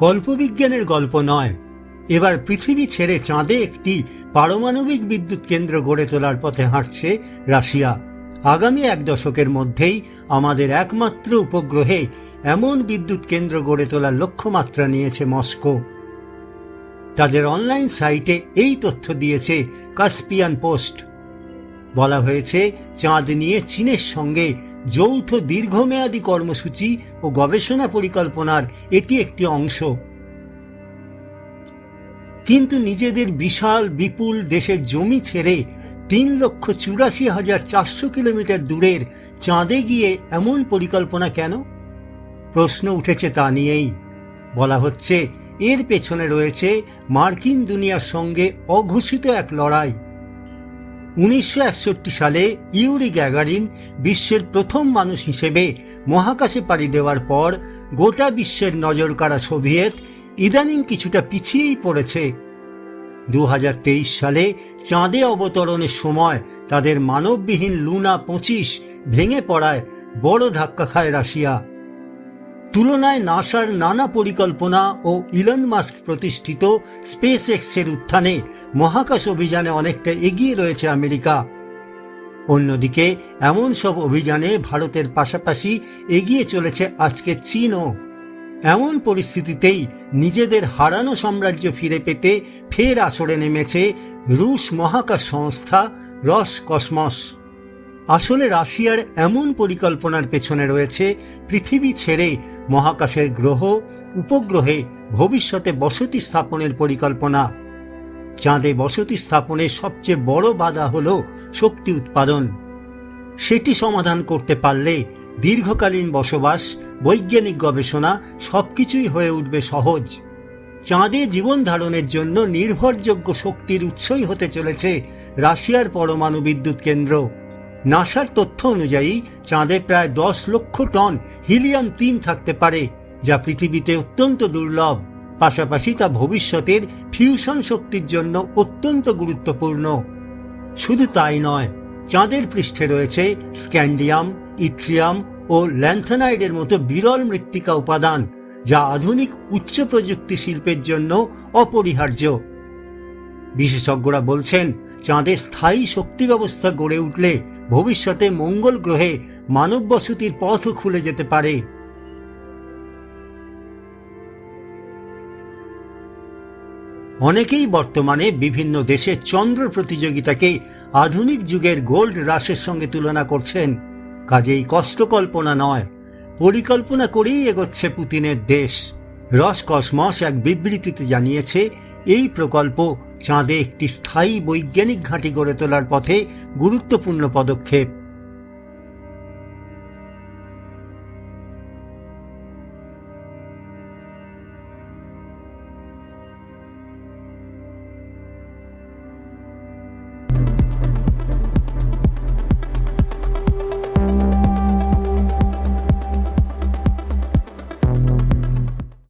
কল্পবিজ্ঞানের গল্প নয়। এবার পৃথিবী ছেড়ে চাঁদে একটি পারমাণবিক বিদ্যুৎ কেন্দ্র গড়ে তোলার পথে হাঁটছে রাশিয়া। আগামী এক দশকের মধ্যেই আমাদের একমাত্র উপগ্রহে এমন বিদ্যুৎ কেন্দ্র গড়ে তোলার লক্ষ্যমাত্রা নিয়েছে মস্কো। তাদের অনলাইন সাইটে এই তথ্য দিয়েছে কাস্পিয়ান পোস্ট। বলা হয়েছে, চাঁদ নিয়ে চীনের সঙ্গে যৌথ দীর্ঘমেয়াদী কর্মসূচি ও গবেষণা পরিকল্পনার এটি একটি অংশ। কিন্তু নিজেদের বিশাল, বিপুল দেশের জমি ছেড়ে তিন লক্ষ চুরাশি হাজার চারশো কিলোমিটার দূরের চাঁদে গিয়ে এমন পরিকল্পনা কেন? প্রশ্ন উঠেছে তা নিয়েই। বলা হচ্ছে, এর পেছনে রয়েছে মার্কিন দুনিয়ার সঙ্গে অঘোষিত এক লড়াই। উনিশশো একষট্টি সালে ইউরি গ্যাগারিন বিশ্বের প্রথম মানুষ হিসেবে মহাকাশে পাড়ি দেওয়ার পর গোটা বিশ্বের নজর কাড়া সোভিয়েত ইদানিং কিছুটা পিছিয়েই পড়েছে। দু হাজার তেইশ সালে চাঁদে অবতরণের সময় তাদের মানববিহীন লুনা পঁচিশ ভেঙে পড়ায় বড় ধাক্কা খায় রাশিয়া। তুলনায় নাসার নানা পরিকল্পনা ও ইলন মাস্ক প্রতিষ্ঠিত স্পেস এক্সের উত্থানে মহাকাশ অভিযানে অনেকটা এগিয়ে রয়েছে আমেরিকা। অন্যদিকে, এমন সব অভিযানে ভারতের পাশাপাশি এগিয়ে চলেছে আজকে চীনও। এমন পরিস্থিতিতেই নিজেদের হারানো সাম্রাজ্য ফিরে পেতে ফের আসরে নেমেছে রুশ মহাকাশ সংস্থা রস কসমস। আসলে রাশিয়ার এমন পরিকল্পনার পেছনে রয়েছে পৃথিবী ছেড়ে মহাকাশের গ্রহ, উপগ্রহে ভবিষ্যতে বসতি স্থাপনের পরিকল্পনা। চাঁদে বসতি স্থাপনের সবচেয়ে বড় বাধা হল শক্তি উৎপাদন। সেটি সমাধান করতে পারলে দীর্ঘকালীন বসবাস, বৈজ্ঞানিক গবেষণা সবকিছুই হয়ে উঠবে সহজ। চাঁদে জীবন ধারণের জন্য নির্ভরযোগ্য শক্তির উৎসই হতে চলেছে রাশিয়ার পরমাণু বিদ্যুৎ কেন্দ্র। নাসার তথ্য অনুযায়ী, চাঁদে প্রায় দশ লক্ষ টন হিলিয়াম তিন থাকতে পারে, যা পৃথিবীতে অত্যন্ত দুর্লভ। পাশাপাশি তা ভবিষ্যতের ফিউশন শক্তির জন্য অত্যন্ত গুরুত্বপূর্ণ। শুধু তাই নয়, চাঁদের পৃষ্ঠে রয়েছে স্ক্যান্ডিয়াম ইট্রিয়াম ও ল্যান্থানাইডের মতো বিরল মৃত্তিকা উপাদান, যা আধুনিক উচ্চ প্রযুক্তি শিল্পের জন্য অপরিহার্য। বিশেষজ্ঞরা বলছেন, চাঁদে স্থায়ী শক্তি ব্যবস্থা গড়ে উঠলে ভবিষ্যতে মঙ্গল গ্রহে মানব বসতির পথও খুলে যেতে পারে। অনেকেই বর্তমানে বিভিন্ন দেশের চন্দ্র প্রতিযোগিতাকে আধুনিক যুগের গোল্ড রাশের সঙ্গে তুলনা করছেন। কাজেই কষ্টকল্পনা নয়, পরিকল্পনা করেই এগোচ্ছে পুতিনের দেশ। রস কসমস এক বিবৃতিতে জানিয়েছে, এই প্রকল্প চাঁদে একটি স্থায়ী বৈজ্ঞানিক ঘাঁটি গড়ে তোলার পথে গুরুত্বপূর্ণ পদক্ষেপ।